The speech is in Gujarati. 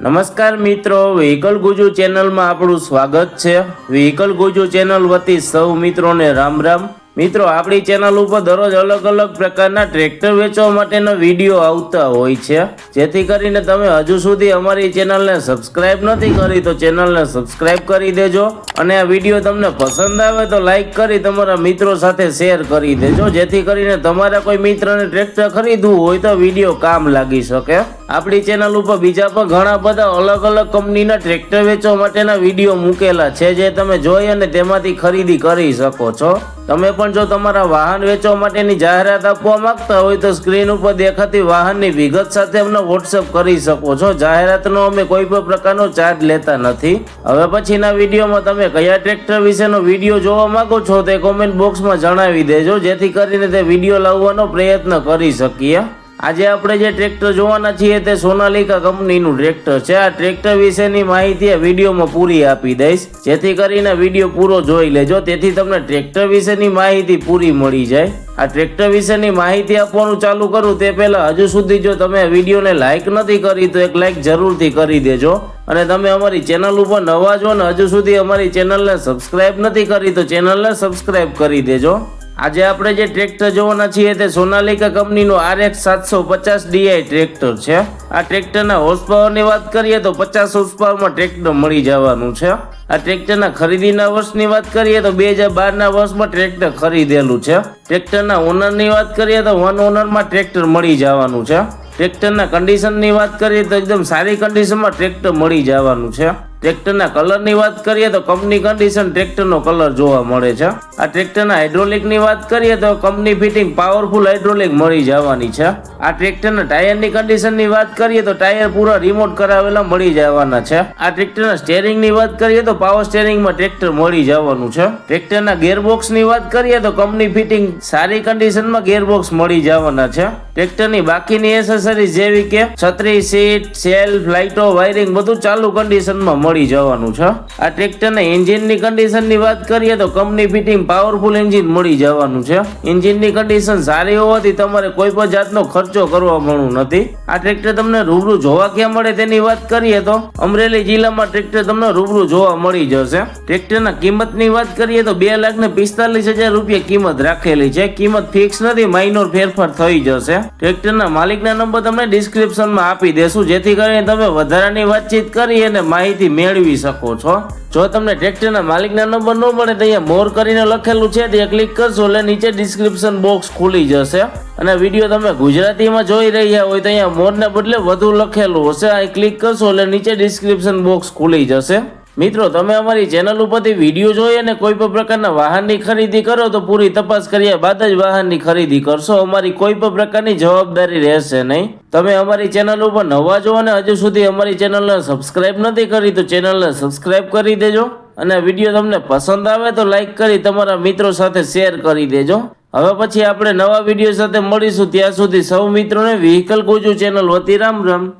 નમસ્કાર મિત્રો વ્હીકલ ગુજુ ચેનલમાં આપણું સ્વાગત છે. વ્હીકલ ગુજુ ચેનલ વતી સૌ મિત્રોને રામ રામ. મિત્રો, આપણી ચેનલ ઉપર દરરોજ અલગ અલગ પ્રકારના ટ્રેક્ટર વેચવા માટેના વીડિયો આવતા હોય છે. જેથી કરીને તમે હજુ સુધી અમારી ચેનલને સબસ્ક્રાઇબ નથી કરી, તો ચેનલને સબસ્ક્રાઇબ કરી દેજો. અને આ વીડિયો તમને પસંદ આવે તો લાઈક કરી તમારા મિત્રો સાથે શેર કરી દેજો. જેથી કરીને તમારા કોઈ મિત્રને ટ્રેક્ટર ખરીદવું હોય તો વીડિયો કામ લાગી શકે. આપણી ચેનલ ઉપર બીજા પણ ઘણા બધા અલગ અલગ કંપનીના ટ્રેક્ટર વેચવા માટેના વીડિયો મૂકેલા છે, જે તમે જોઈ અને તેમાંથી ખરીદી કરી શકો છો. તમે પણ જો તમારા વાહન વેચવા માટેની જાહેરાત આપવા માંગતા હોય તો સ્ક્રીન ઉપર દેખાતી વાહનની વિગત સાથે અમને વોટ્સઅપ કરી શકો છો. જાહેરાતનો અમે કોઈ પણ પ્રકારનો ચાર્જ લેતા નથી. હવે પછીના વિડીયોમાં તમે કયા ટ્રેક્ટર વિશેનો વીડિયો જોવા માંગો છો તે કોમેન્ટ બોક્સમાં જણાવી દેજો, જેથી કરીને તે વીડિયો લાવવાનો પ્રયત્ન કરી શકીએ. આજે આપણે જે ટ્રેક્ટર જોવાના છીએ તે સોનાલિકા કંપનીનું ટ્રેક્ટર છે. આ ટ્રેક્ટર વિશેની માહિતી વિડીયોમાં પૂરી આપી દઈશ. જેથી કરીને વીડિયો પૂરો જોઈ લેજો. તેથી તમને ટ્રેક્ટર વિશેની માહિતી પૂરી મળી જાય. આ ટ્રેક્ટર વિશેની માહિતી આપવાનું ચાલુ કરું તે પહેલાં હજુ સુધી જો તમે વિડીયોને લાઇક નથી કરી તો એક લાઇક જરૂરથી કરી દેજો. અને તમે અમારી ચેનલ ઉપર નવા છો ને હજુ સુધી અમારી ચેનલને સબસ્ક્રાઇબ નથી કરી તો ચેનલને સબસ્ક્રાઇબ કરી દેજો. આજે આપણે જે ટ્રેક્ટર જોવાના છીએ તે સોનાલિકા કંપનીનું આર એક્સ સાતસો પચાસ ડીઆઈ ટ્રેક્ટર છે. આ ટ્રેક્ટરના હોર્સ પાવરની વાત કરીએ તો પચાસ હોર્સ પાવરમાં ટ્રેક્ટર મળી જવાનું છે. આ ટ્રેક્ટરના ખરીદીના વર્ષની વાત કરીએ તો બે હજાર બારના વર્ષમાં ટ્રેક્ટર ખરીદેલું છે. ટ્રેક્ટરના ઓનરની વાત કરીએ તો વન ઓનરમાં ટ્રેક્ટર મળી જવાનું છે. ટ્રેક્ટરના કન્ડિશનની વાત કરીએ તો એકદમ સારી કન્ડિશનમાં ટ્રેક્ટર મળી જવાનું છે. ટ્રેક્ટરના કલરની વાત કરીએ તો કંપની કન્ડિશન ટ્રેક્ટરનો કલર જોવા મળે છે. આ ટ્રેક્ટરના હાઇડ્રોલિકની વાત કરીએ તો કંપની ફિટિંગ પાવરફુલ હાઇડ્રોલિક મળી જવાની છે. આ ટ્રેક્ટરના ટાયરની કન્ડિશનની વાત કરીએ તો ટાયર પૂરા રિમોટ કરાવેલા મળી જવાના છે. આ ટ્રેક્ટરના સ્ટેરિંગની વાત કરીએ તો પાવર સ્ટેરિંગમાં ટ્રેક્ટર મળી જવાનું છે. ટ્રેક્ટરના ગેરબોક્સની વાત કરીએ તો કંપની ફિટિંગ સારી કન્ડિશનમાં ગેરબોક્સ મળી જવાના છે. ટ્રેક્ટરની બાકીની એસેસરીઝ જેવી કે છત્રી, સીટ સેલ્ફ લાઇટો, વાયરિંગ બધું ચાલુ કન્ડિશનમાં મળી જવાનું છે. આ ટ્રેક્ટરના એન્જિનની કન્ડિશનની વાત કરીએ તો કંપની ફિટિંગ પાવરફુલ એન્જિન મળી જવાનું છે. એન્જિનની કન્ડિશન સારી હોવાથી તમારે કોઈ પણ જાતનો ખર્ચો કરવા મળવું નથી. આ ટ્રેક્ટર તમને રૂબરૂ જોવા ક્યાં મળે તેની વાત કરીએ તો અમરેલી જિલ્લામાં ટ્રેક્ટર તમને રૂબરૂ જોવા મળી જશે. ટ્રેક્ટરના કિંમતની વાત કરીએ તો બે લાખ ને પિસ્તાલીસ હજાર રૂપિયા કિંમત રાખેલી છે. કિંમત ફિક્સ નથી માઇનોર ફેરફાર થઈ જશે. ટ્રેક્ટરના માલિકના નંબર તમને ડિસ્ક્રિપ્શનમાં આપી દેશું, જેથી કરીને તમે વધારાની વાતચીત કરી અને માહિતી મેળવી શકો છો. જો તમને ટ્રેક્ટરના માલિકના નંબર ન મળે તો અહીંયા મોર કરીને લખેલું છે, ત્યાં ક્લિક કરશો એટલે નીચે ડિસ્ક્રિપ્શન બોક્સ ખુલી જશે. અને વીડિયો તમે ગુજરાતીમાં જોઈ રહ્યા હોય તો અહીંયા મોરને બદલે વધુ લખેલું હશે. અહીં ક્લિક કરશો એટલે નીચે ડિસ્ક્રિપ્શન બોક્સ ખુલી જશે. મિત્રો, તમે અમારી ચેનલ ઉપરથી વીડિયો જોઈ અને કોઈ પણ પ્રકારના વાહનની ખરીદી કરો તો પૂરી તપાસ કર્યા બાદ જ વાહનની ખરીદી કરશો. અમારી કોઈ પણ પ્રકારની જવાબદારી રહેશે નહીં. તમે અમારી ચેનલ ઉપર નવા જો અને હજુ સુધી અમારી ચેનલને સબસ્ક્રાઇબ નથી કરી, તો ચેનલને સબસ્ક્રાઇબ કરી દેજો. અને વીડિયો તમને પસંદ આવે તો લાઇક કરી, તમારા મિત્રો સાથે શેર કરી દેજો. હવે પછી આપણે નવા વીડિયો સાથે મળીશું. ત્યાં સુધી સૌ મિત્રોને વ્હીકલ ગોજુ ચેનલ વતી રામ રામ.